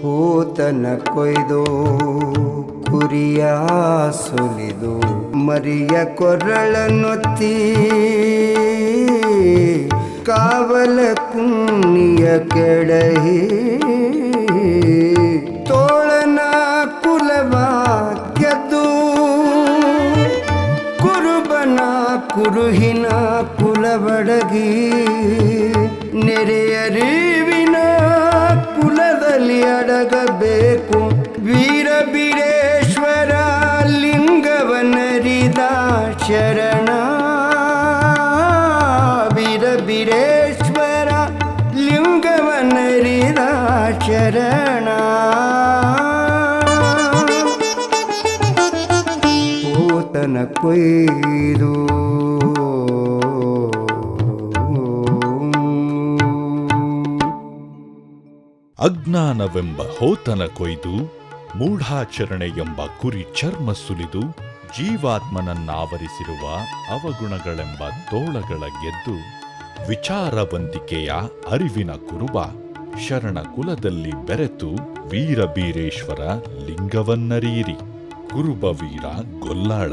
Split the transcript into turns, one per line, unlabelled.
ಹೂತನ ಕೊಯ್ದು, ಕುರಿಯ ಸುಲಿದು, ಮರಿಯ ಕೊರಳನ್ನು ಕಾವಲ ಕುಣ್ಣಿಯ ಕೆಳಹಿ ತೋಳನ ಕುಲವ ಗೆದ್ದು ಕುರುಬನ ಕುರುಹಿನ ಕುಲಬಡಗಿ ನೆರೆಯರಿವಿನ ಅಡಗಬೇಕು ವೀರ ಬೀರೇಶ್ವರ ಲಿಂಗವನರಿದ ಶರಣ ವೀರ ಬೀರೇಶ್ವರ ಲಿಂಗವನರಿದ ಶರಣ ಪೂತನ ಕೊಯ್ದು
ಅಜ್ಞಾನವೆಂಬ ಹೋತನ ಕೊಯ್ದು ಮೂಢಾಚರಣೆ ಎಂಬ ಕುರಿ ಚರ್ಮ ಸುಲಿದು ಜೀವಾತ್ಮನನ್ನಾವರಿಸಿರುವ ಅವಗುಣಗಳೆಂಬ ತೋಳಗಳ ಗೆದ್ದು ವಿಚಾರವಂತಿಕೆಯ ಅರಿವಿನ ಕುರುಬ ಶರಣ ಕುಲದಲ್ಲಿ ಬೆರೆತು ವೀರಬೀರೇಶ್ವರ ಲಿಂಗವನ್ನರಿಯಿರಿ. ಕುರುಬ ವೀರ ಗೊಲ್ಲಾಳ.